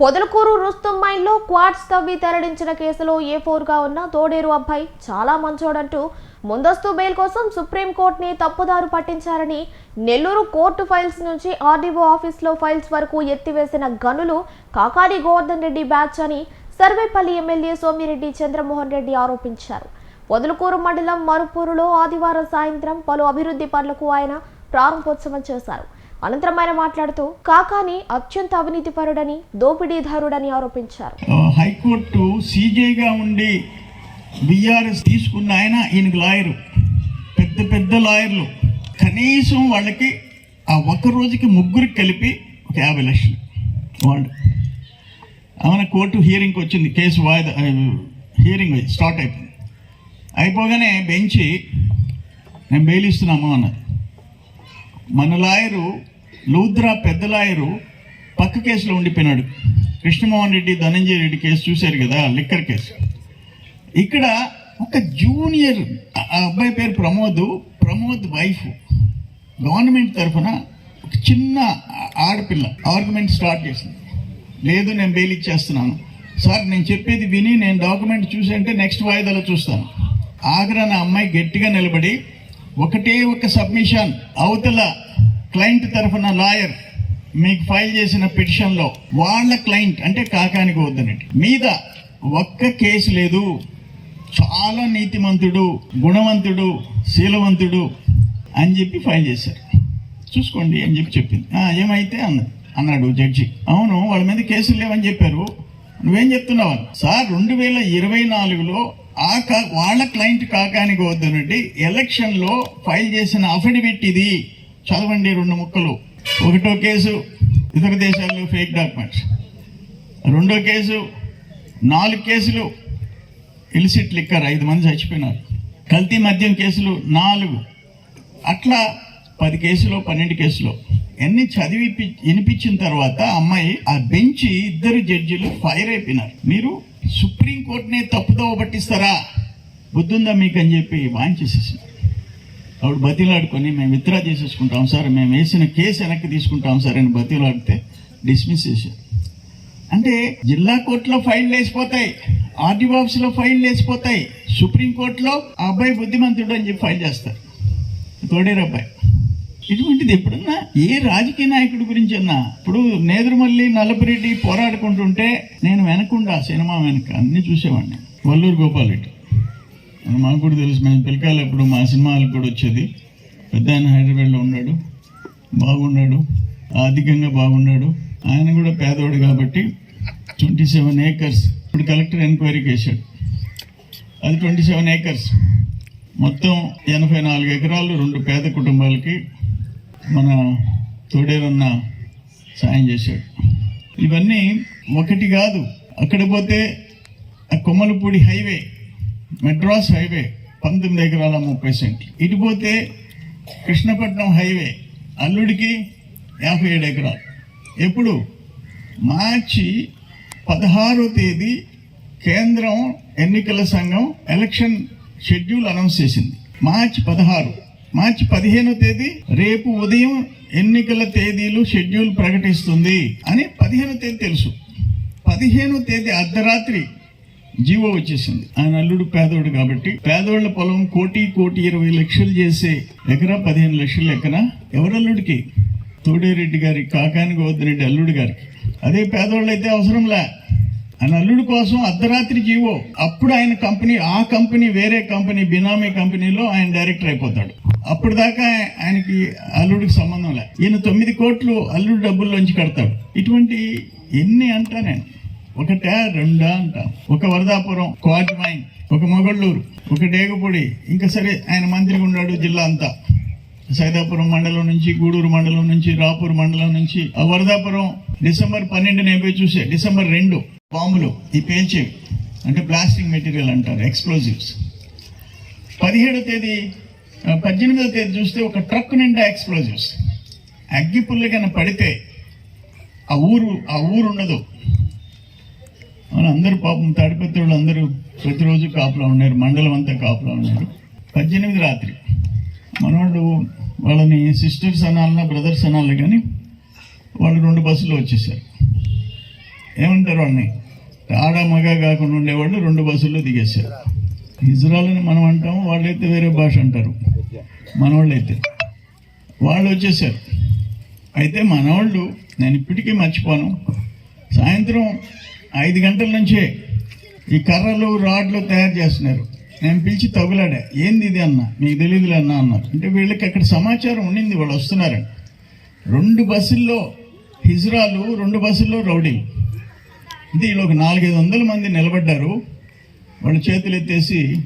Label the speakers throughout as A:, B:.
A: Podalakuru Rustom మైన్లో quads తవ్వి తెరడించిన కేసులో ఏ గా ఉన్న తోడేరు అబ్బాయి చాలా మంచోడంటూ ముందస్తు బెయిల్ కోసం సుప్రీంకోర్టుని తప్పుదారు పట్టించారని నెల్లూరు కోర్టు ఫైల్స్ నుంచి ఆర్డీఓ ఆఫీస్లో ఫైల్స్ వరకు ఎత్తివేసిన గనులు కాకాని గోవర్ధన్ రెడ్డి బ్యాచ్ అని సర్వేపల్లి ఎమ్మెల్యే సోమిరెడ్డి చంద్రమోహన్ రెడ్డి ఆరోపించారు. పొదలకూరు మండలం మరుపూరులో ఆదివారం సాయంత్రం పలు అభివృద్ధి పనులకు ఆయన ప్రారంభోత్సవం చేశారు. అనంతరం ఆయన మాట్లాడుతూ కాకాని అత్యంత అవినీతిపరుడని దోపిడీదారుడని ఆరోపించారు.
B: హైకోర్టు సీజేగా ఉండి బీఆర్ఎస్ తీసుకున్న ఆయన ఈయనకు లాయరు. పెద్ద పెద్ద లాయర్లు. కనీసం వాళ్ళకి ఆ ఒక్క రోజుకి ముగ్గురికి కలిపి ఒక యాభై లక్షలు వాళ్ళు. ఆమె కోర్టు హియరింగ్కి వచ్చింది కేసు వాయిదా హియరింగ్ స్టార్ట్ అయిపోయింది. అయిపోగానే బెంచి నేను బెయిల్ ఇస్తున్నాము అన్నది. మన లాయరు లూద్రా పెద్ద లాయరు పక్క కేసులో ఉండిపోయినాడు. కృష్ణమోహన్ రెడ్డి ధనంజయ రెడ్డి కేసు చూశారు కదా లిక్కర్ కేసు. ఇక్కడ ఒక జూనియర్ ఆ అబ్బాయి పేరు ప్రమోద్ ప్రమోద్ వైఫ్. గవర్నమెంట్ తరఫున ఒక చిన్న ఆడపిల్ల ఆర్గ్యుమెంట్ స్టార్ట్ చేసింది. లేదు నేను బెయిల్ ఇచ్చేస్తున్నాను. సార్ నేను చెప్పేది విని నేను డాక్యుమెంట్ చూసంటే నెక్స్ట్ వాయిదాలో చూస్తాను. ఆగ్రా నా అమ్మాయి గట్టిగా నిలబడి ఒకటే ఒక సబ్మిషన్ అవతల క్లయింట్ తరఫున లాయర్ మీకు ఫైల్ చేసిన పిటిషన్లో వాళ్ళ క్లయింట్ అంటే కాకానికి వద్దనండి మీద ఒక్క కేసు లేదు. చాలా నీతిమంతుడు గుణవంతుడు శీలవంతుడు అని చెప్పి ఫైల్ చేశారు. చూసుకోండి అని చెప్పి చెప్పింది. ఏమైతే అన్నది? అన్నాడు జడ్జి. అవును వాళ్ళ మీద కేసులు లేవని చెప్పారు. నువ్వేం చెప్తున్నావు? అని. సార్ రెండు వేల ఇరవై నాలుగులో ఆ కా వాళ్ళ క్లయింట్ కాకానికి వద్దనండి ఎలక్షన్లో ఫైల్ చేసిన అఫిడవిట్ ఇది. చదవండి రెండు ముక్కలు. ఒకటో కేసు ఇతర దేశాల్లో ఫేక్ డాక్యుమెంట్స్. రెండో కేసు నాలుగు కేసులు ఇలిసిట్ లిక్కర్ ఐదు మంది చచ్చిపోయినారు. కల్తీ మద్యం కేసులు నాలుగు. అట్లా పది కేసులో పన్నెండు కేసులో. ఎన్ని చదివి వినిపించిన తర్వాత అమ్మాయి ఆ బెంచి ఇద్దరు జడ్జిలు ఫైర్ అయిపోయినారు. మీరు సుప్రీంకోర్టునే తప్పుదో పట్టిస్తారా? బుద్ధుందా మీకు అని చెప్పి వాయించేసేసినారు ఆవిడ బతిలాడుకొని మేము విత్డ్రా చేసేసుకుంటాం సార్ మేము వేసిన కేసు వెనక్కి తీసుకుంటాం సార్ అని బతిలాడితే డిస్మిస్ చేశారు. అంటే జిల్లా కోర్టులో ఫైల్ వేసిపోతాయి ఆర్డీ ఆఫీస్లో ఫైల్ వేసిపోతాయి సుప్రీంకోర్టులో ఆ అబ్బాయి బుద్ధిమంతుడు అని చెప్పి ఫైల్ చేస్తారు. తోడేరు అబ్బాయి. ఇటువంటిది ఎప్పుడన్నా ఏ రాజకీయ నాయకుడి గురించి అన్నా ఇప్పుడు నేదురుమల్లి నల్లపురెడ్డి పోరాడుకుంటుంటే నేను వెనకుండా సినిమా వెనక అన్ని చూసేవాడిని. వల్లూరు గోపాల్ రెడ్డి మాకు కూడా తెలుసు మేము పిల్లకాయలప్పుడు మా సినిమాలకు కూడా వచ్చేది. పెద్ద ఆయన హైదరాబాద్లో ఉన్నాడు బాగున్నాడు ఆర్థికంగా బాగున్నాడు. ఆయన కూడా పేదవాడు కాబట్టి ట్వంటీ సెవెన్ ఏకర్స్ ఇప్పుడు కలెక్టర్ ఎంక్వైరీకి వేశాడు అది ట్వంటీ సెవెన్ ఏకర్స్ మొత్తం ఎనభై నాలుగు ఎకరాలు రెండు పేద కుటుంబాలకి మన తోడేరన్న సాయం చేశాడు. ఇవన్నీ ఒకటి కాదు అక్కడ పోతే ఆ కొమ్మలపూడి హైవే మెడ్రాస్ హైవే పంతొమ్మిది ఎకరాల ముప్పై సెంట్లు. ఇటు పోతే కృష్ణపట్నం హైవే అల్లుడికి యాభై ఏడు ఎకరాలు. ఎప్పుడు? మార్చి పదహారో తేదీ కేంద్రం ఎన్నికల సంఘం ఎలక్షన్ షెడ్యూల్ అనౌన్స్ చేసింది. మార్చి పదహారు. మార్చి పదిహేనో తేదీ రేపు ఉదయం ఎన్నికల తేదీలు షెడ్యూల్ ప్రకటిస్తుంది అని పదిహేనో తేదీ తెలుసు. పదిహేనో తేదీ అర్ధరాత్రి జీవో వచ్చేసింది. ఆయన అల్లుడు పేదోడు కాబట్టి పేదోళ్ళ పొలం కోటి కోటి ఇరవై లక్షలు చేసే ఎకరా పదిహేను లక్షల ఎకరా ఎవరల్లుడికి? తోడేరెడ్డి గారి కాకాని గోవర్ధరెడ్డి అల్లుడు గారికి. అదే పేదోళ్ళు అయితే అవసరంలే. ఆయన అల్లుడు కోసం అర్ధరాత్రి జీవో. అప్పుడు ఆయన కంపెనీ ఆ కంపెనీ వేరే కంపెనీ బినామీ కంపెనీలో ఆయన డైరెక్టర్ అయిపోతాడు. అప్పుడు దాకా ఆయనకి అల్లుడికి సంబంధం లే. ఈయన తొమ్మిది కోట్లు అల్లుడు డబ్బుల్లోంచి కడతాడు. ఇటువంటి ఎన్ని అంటా నేను ఒకటా రెండా అంట. ఒక వరదాపురం క్వాజ్మైన్ ఒక మొగళ్ళూరు ఒక డేగపొడి. ఇంకా సరే ఆయన మంత్రిగా ఉన్నాడు జిల్లా అంతా. సైదాపురం మండలం నుంచి గూడూరు మండలం నుంచి రాపూర్ మండలం నుంచి. ఆ వరదాపురం డిసెంబర్ పన్నెండు నేను పోయి చూసే. డిసెంబర్ రెండు బాంబులు ఈ పేల్చేవి. అంటే ప్లాస్టిక్ మెటీరియల్ అంటారు ఎక్స్ప్లోజివ్స్. పదిహేడో తేదీ పద్దెనిమిదో తేదీ చూస్తే ఒక ట్రక్ నిండా ఎక్స్ప్లోజివ్స్. అగ్గిపుల్ల కన్నా పడితే ఆ ఊరు ఆ ఊరు ఉండదు. మన అందరూ పాపం తాడిపత్రి వాళ్ళు అందరూ ప్రతిరోజు కాపులా ఉన్నారు మండలం అంతా కాపులా ఉన్నారు. పద్దెనిమిది రాత్రి. మనవాళ్ళు వాళ్ళని సిస్టర్స్ అనాలన్నా బ్రదర్స్ అనాలి కానీ వాళ్ళు రెండు బస్సులు వచ్చేసారు. ఏమంటారు వాడిని ఆడ మగ కాకుండా ఉండేవాళ్ళు రెండు బస్సుల్లో దిగేశారు. ఇజ్రాయల్ అని మనం అంటాము వాళ్ళైతే వేరే భాష అంటారు. మనవాళ్ళైతే వాళ్ళు వచ్చేసారు. అయితే మనవాళ్ళు నేను ఇప్పటికీ మర్చిపోను సాయంత్రం ఐదు గంటల నుంచే ఈ కర్రలు రాడ్లు తయారు చేస్తున్నారు. నేను పిలిచి తగులాడా ఏంది ఇది అన్న? మీకు తెలియదులే అన్న అన్నారు. అంటే వీళ్ళకి అక్కడ సమాచారం ఉండింది వాళ్ళు వస్తున్నారని. రెండు బస్సుల్లో హిజ్రాలు రెండు బస్సుల్లో రౌడీలు. ఇది వీళ్ళు ఒక నాలుగైదు వందల మంది నిలబడ్డారు. వాళ్ళు చేతులు ఎత్తేసి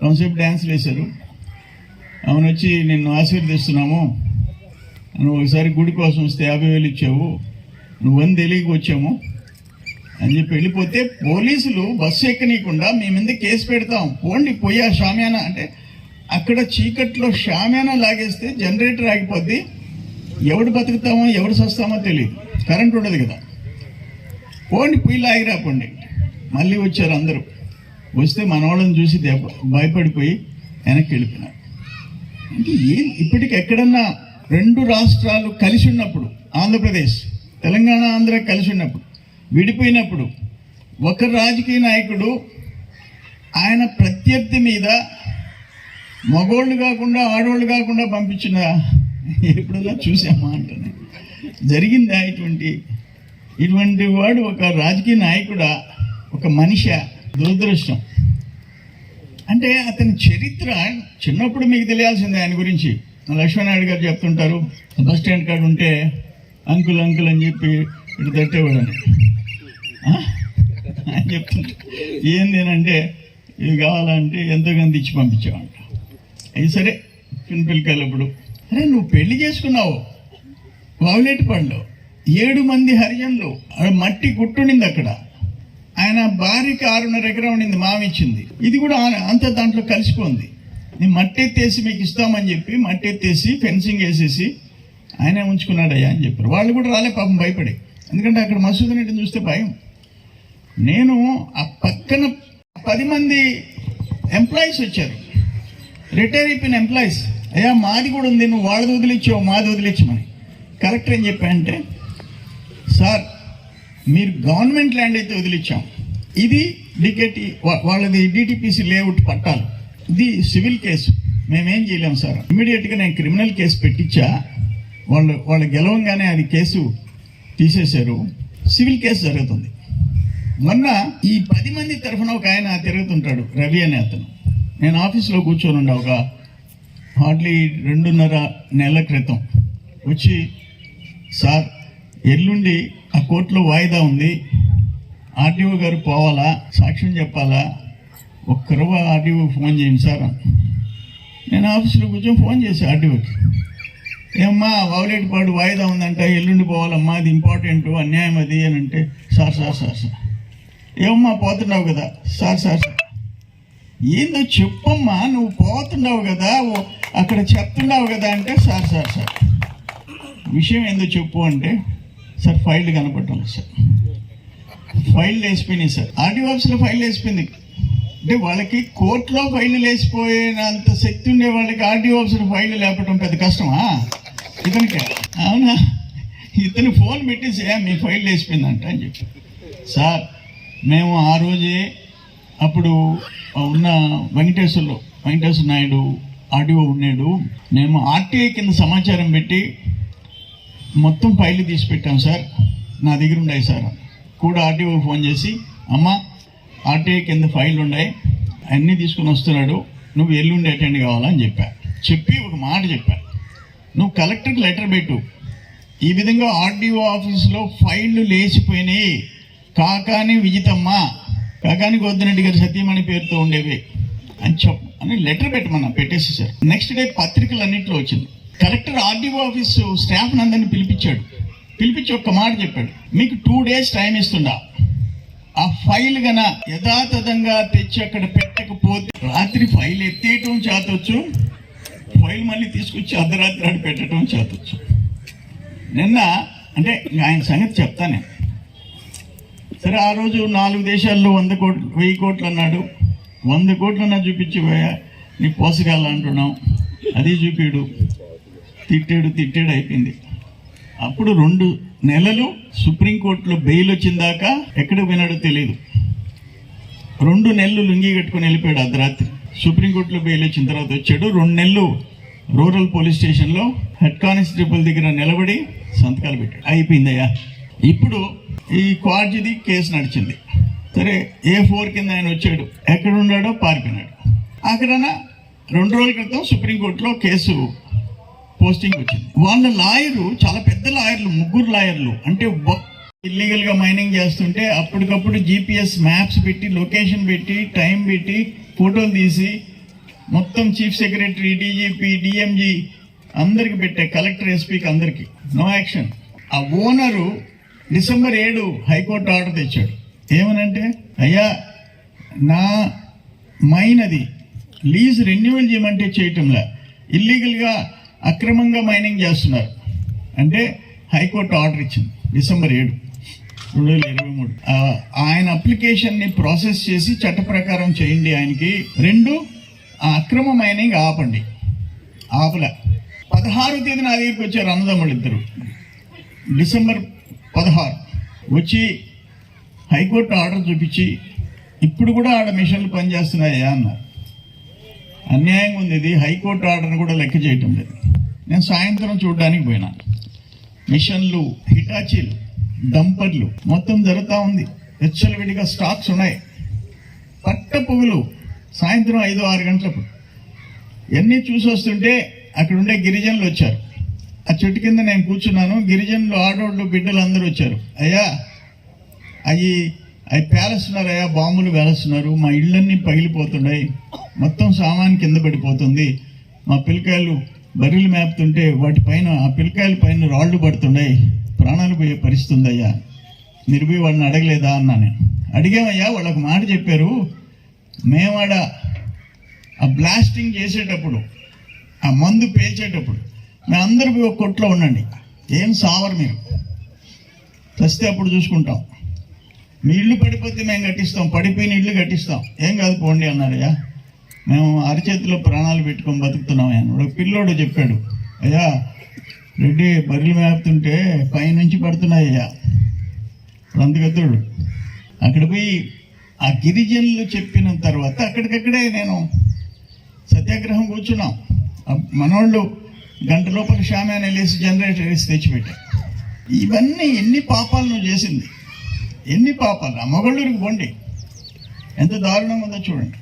B: కొంతసేపు డ్యాన్స్ వేశారు. ఆమెను వచ్చి నిన్ను ఆశీర్వదిస్తున్నాము. నువ్వు ఒకసారి గుడి కోసం వస్తే యాభై వేలు ఇచ్చావు. నువ్వని తెలియక వచ్చాము. అని చెప్పి వెళ్ళిపోతే పోలీసులు బస్సు ఎక్కనీయకుండా మీ మీద కేసు పెడతాం. పోండి పోయా షామ్యానా అంటే అక్కడ చీకట్లో షామ్యానా లాగేస్తే జనరేటర్ ఆగిపోద్ది. ఎవడు బతుకుతామో ఎవడు సస్తామో తెలియదు కరెంట్ ఉండదు కదా. పోండి పొయ్యి లాగిరా పోండి మళ్ళీ వచ్చారు అందరూ. వస్తే మన వాళ్ళని చూసి భయపడిపోయి వెనక్కి వెళ్ళిపోయినారు. అంటే ఏం ఇప్పటికి ఎక్కడన్నా రెండు రాష్ట్రాలు కలిసి ఉన్నప్పుడు ఆంధ్రప్రదేశ్ తెలంగాణ ఆంధ్ర కలిసి ఉన్నప్పుడు విడిపోయినప్పుడు ఒక రాజకీయ నాయకుడు ఆయన ప్రత్యర్థి మీద మగోళ్ళు కాకుండా ఆడోళ్ళు కాకుండా పంపించిన ఎప్పుడన్నా చూసామా అంటే జరిగిందా ఇటువంటి ఇటువంటి వాడు ఒక రాజకీయ నాయకుడా ఒక మనిషి? దురదృష్టం. అంటే అతని చరిత్ర చిన్నప్పుడు మీకు తెలియాల్సిందే ఆయన గురించి. లక్ష్మణనాయుడు గారు చెప్తుంటారు బస్ స్టాండ్ కాడ ఉంటే అంకుల్ అంకుల్ అని చెప్పి ఇటు తట్టేవాడని. ఆ? అని ఏంది అంటే ఇవి కావాలంటే ఎంతో ఇచ్చి పంపించామంట అవి సరే చిన్న పిల్లకాయలప్పుడు అరే నువ్వు పెళ్ళి చేసుకున్నావు. వావులేటి పండు. ఏడు మంది హరిజనులు. మట్టి గుట్టుండింది అక్కడ. ఆయన భార్యకి ఆరున్నర ఎకరం ఉండింది మామిచ్చింది ఇది కూడా అంత దాంట్లో కలిసిపోయింది. నేను మట్టి ఎత్తేసి మీకు ఇస్తామని చెప్పి మట్టి ఎత్తేసి ఫెన్సింగ్ వేసేసి ఆయనే ఉంచుకున్నాడయ్యా అని చెప్పారు. వాళ్ళు కూడా రాలే పాపం భయపడి. ఎందుకంటే అక్కడ మసూద్ నీటిని చూస్తే భయం. నేను ఆ పక్కన పది మంది ఎంప్లాయీస్ వచ్చారు. రిటైర్ అయిపోయిన ఎంప్లాయీస్ అయ్యా మాది కూడా ఉంది నువ్వు వాళ్ళది వదిలిచ్చావు మాది వదిలించమని కరెక్ట్ ఏం చెప్పానంటే సార్ మీరు గవర్నమెంట్ ల్యాండ్ అయితే వదిలిచ్చాం. ఇది డికెటి వాళ్ళది డిటిపిసి లేఅవుట్ పట్టాలు. ఇది సివిల్ కేసు మేమేం చేయలేము సార్. ఇమీడియట్గా నేను క్రిమినల్ కేసు పెట్టించా వాళ్ళు వాళ్ళు గెలవంగానే అది కేసు తీసేశారు. సివిల్ కేసు జరుగుతుంది. మొన్న ఈ పది మంది తరఫున ఒక ఆయన తిరుగుతుంటాడు రవి అనే అతను. నేను ఆఫీస్లో కూర్చొని ఉండే ఒక హార్డ్లీ రెండున్నర నెలల క్రితం వచ్చి సార్ ఎల్లుండి ఆ కోర్టులో వాయిదా ఉంది. ఆర్డీఓ గారు పోవాలా? సాక్ష్యం చెప్పాలా? ఒక్కరు ఆర్డీఓ ఫోన్ చేయండి సార్ నేను ఆఫీస్లో కూర్చొని ఫోన్ చేశాను ఆర్డీఓకి. ఏమ్మా వావులేటిపాడు వాయిదా ఉందంట. ఎల్లుండి పోవాలమ్మా. అది ఇంపార్టెంట్ అన్యాయం అది అని అంటే సార్ సార్ సార్ సార్. ఏమమ్మా పోతున్నావు కదా? Sir sir sir. ఏందో చెప్పమ్మా నువ్వు పోతున్నావు కదా ఓ- అక్కడ చెప్తున్నావు కదా అంటే సార్ సార్ సార్. విషయం ఏందో చెప్పు అంటే సార్ ఫైల్ కనపడటం సార్. ఫైల్ వేసిపోయినాయి సార్. ఆర్డీ ఆఫీస్లో ఫైల్ వేసిపోయింది అంటే వాళ్ళకి కోర్టులో ఫైల్ వేసిపోయినంత శక్తి ఉండే వాళ్ళకి ఆర్డీ ఆఫీసర్ ఫైల్ లేపడం పెద్ద కష్టమా? ఇతనికి? అవునా? ఇతను ఫోన్ పెట్టేసి "ఏ, మీ ఫైల్ వేసిపోయిందంట అని చెప్పి. సార్ మేము ఆ రోజే అప్పుడు ఉన్న వెంకటేశ్వర్లు వెంకటేశ్వర నాయుడు ఆర్డీఓ ఉన్నాడు మేము ఆర్టీఐ కింద సమాచారం పెట్టి మొత్తం ఫైల్ తీసి పెట్టాం సార్. నా దగ్గర ఉన్నాయి సార్. కూడా ఆర్టీఓ ఫోన్ చేసి అమ్మ ఆర్టీఐ కింద ఫైల్ ఉన్నాయి అన్నీ తీసుకుని వస్తున్నాడు. నువ్వు ఎల్లుండి అటెండ్ కావాలని చెప్పా. చెప్పి ఒక మాట చెప్పా. నువ్వు కలెక్టర్కి లెటర్ పెట్టు. ఈ విధంగా ఆర్డీఓ ఆఫీస్లో ఫైళ్ళు లేచిపోయినాయి. కాకాని విజితమ్మ కాకాని గోద్దరెడ్డి గారి సతీమణి పేరుతో ఉండేవి అని చెప్పు అని లెటర్ పెట్టమన్నా పెట్టేసేసారు నెక్స్ట్ డే పత్రికలు అన్నింటిలో వచ్చింది. కలెక్టర్ ఆర్డీఓ ఆఫీస్ స్టాఫ్ అందరిని పిలిపించాడు. పిలిపించి ఒక్క మాట చెప్పాడు. మీకు టూ డేస్ టైం ఇస్తుండా ఆ ఫైల్ గన యథాతథంగా తెచ్చి అక్కడ పెట్టకపోతే రాత్రి ఫైల్ ఎత్తేయటం చేతొచ్చు. ఫైల్ మళ్ళీ తీసుకొచ్చి అర్ధరాత్రి ఆడి పెట్టడం చేతొచ్చు. నిన్న అంటే ఆయన సంగతి చెప్తా నేను. సరే ఆ రోజు నాలుగు దేశాల్లో వంద కోట్లు వెయ్యి కోట్లు అన్నాడు. వంద కోట్లన్నా చూపించి పోయా నీ పోసగాల అంటున్నాం అది చూపిడు. తిట్టాడు తిట్టాడు అయిపోయింది. అప్పుడు రెండు నెలలు సుప్రీంకోర్టులో బెయిల్ వచ్చిందాక ఎక్కడికి పోయినాడో తెలియదు రెండు నెలలు లుంగి కట్టుకొని వెళ్ళిపోయాడు అర్ధరాత్రి సుప్రీంకోర్టులో బెయిల్ వచ్చిన తర్వాత వచ్చాడు. రెండు నెలలు రూరల్ పోలీస్ స్టేషన్లో హెడ్ కానిస్టేబుల్ దగ్గర నిలబడి సంతకాలు పెట్టాడు. అయిపోయిందయ్యా. ఇప్పుడు ఈ క్వార్జిది కేసు నడిచింది. సరే ఏ ఫోర్ కింద ఆయన వచ్చాడు. ఎక్కడ ఉన్నాడో. పారిపోయినాడు అక్కడన రెండు రోజుల క్రితం సుప్రీంకోర్టులో కేసు పోస్టింగ్ వచ్చింది. వాళ్ళ లాయరు చాలా పెద్ద లాయర్లు ముగ్గురు లాయర్లు అంటే ఇల్లీగల్గా మైనింగ్ చేస్తుంటే అప్పటికప్పుడు జీపీఎస్ మ్యాప్స్ పెట్టి లొకేషన్ పెట్టి టైం పెట్టి ఫోటోలు తీసి మొత్తం చీఫ్ సెక్రటరీ డీజీపీ డిఎంజీ అందరికి పెట్టే కలెక్టర్ ఎస్పీకి అందరికి. నో యాక్షన్ ఆ ఓనరు డిసెంబర్ ఏడు హైకోర్టు ఆర్డర్ తెచ్చాడు. ఏమనంటే అయ్యా నా మైన్ అది లీజ్ రెన్యువల్ చేయమంటే చేయటంలా. ఇల్లీగల్గా అక్రమంగా మైనింగ్ చేస్తున్నారు. అంటే హైకోర్టు ఆర్డర్ ఇచ్చింది డిసెంబర్ ఏడు రెండు వేల ఇరవై మూడు. ఆయన అప్లికేషన్ని ప్రాసెస్ చేసి చట్ట ప్రకారం చేయండి ఆయనకి. రెండు అక్రమ మైనింగ్ ఆపండి. ఆపలే. పదహారు తేదీ నా దగ్గరికి వచ్చారు అన్నదమ్ముళ్ళు ఇద్దరు. డిసెంబర్ పదహారు. వచ్చి హైకోర్టు ఆర్డర్ చూపించి ఇప్పుడు కూడా ఆడ మిషన్లు పనిచేస్తున్నాయా అన్నారు. అన్యాయంగా ఉంది ఇది హైకోర్టు ఆర్డర్ని కూడా లెక్క చేయటం లేదు. నేను సాయంత్రం చూడడానికి పోయినా. మిషన్లు హిటాచీలు డంపర్లు మొత్తం జరుగుతూ ఉంది. విడిగా స్టాక్స్ ఉన్నాయి. పట్ట పొగులు సాయంత్రం ఐదు ఆరు గంటలప్పుడు. ఇవన్నీ చూసి వస్తుంటే అక్కడ ఉండే గిరిజనులు వచ్చారు. ఆ చెట్టు కింద నేను కూర్చున్నాను. గిరిజనులు ఆడోళ్ళు బిడ్డలు అందరూ వచ్చారు. అయ్యా అవి అవి పేలుస్తున్నారు అయ్యా బాంబులు పేలుస్తున్నారు. మా ఇళ్ళన్నీ పగిలిపోతున్నాయి. మొత్తం సామాన్ కింద పడిపోతుంది. మా పిల్లకాయలు బర్రెలు మేపుతుంటే వాటి పైన ఆ పిల్లకాయల పైన రాళ్ళు పడుతున్నాయి. ప్రాణాలు పోయే పరిస్థితి ఉందయ్యా మీరు పోయి వాళ్ళని అడగలేదా అన్నా నేను. అడిగామయ్యా వాళ్ళకు మాట చెప్పారు. మేమాడ ఆ బ్లాస్టింగ్ చేసేటప్పుడు ఆ మందు పేల్చేటప్పుడు మీరందరూ పోయి ఒక కొట్లో ఉండండి. ఏం సావరు మీరు. చస్తే అప్పుడు చూసుకుంటాం. మీ ఇల్లు పడిపోతే మేము కట్టిస్తాం. పడిపోయిన ఇల్లు కట్టిస్తాం. ఏం కాదు పోండి అన్నారయ్యా. మేము అరిచేతిలో ప్రాణాలు పెట్టుకొని బతుకుతున్నాం ఆయన ఒక పిల్లోడు చెప్పాడు. అయ్యా రెడ్డి బర్రెలు మేపుతుంటే పైనుంచి పడుతున్నాయ్యా. రంతగద్దుడు అక్కడ పోయి ఆ గిరిజనులు చెప్పిన తర్వాత అక్కడికక్కడే నేను సత్యాగ్రహం కూర్చున్నాం. మనోళ్ళు గంట లోపల షామాన్ వెళ్ళేసి జనరేటర్ వేసి తెచ్చిపెట్టా ఇవన్నీ ఎన్ని పాపాలు నువ్వు చేసింది? ఎన్ని పాపాలు? అమ్మగళ్ళూరికి పోండి. ఎంత దారుణం ఉందో చూడండి.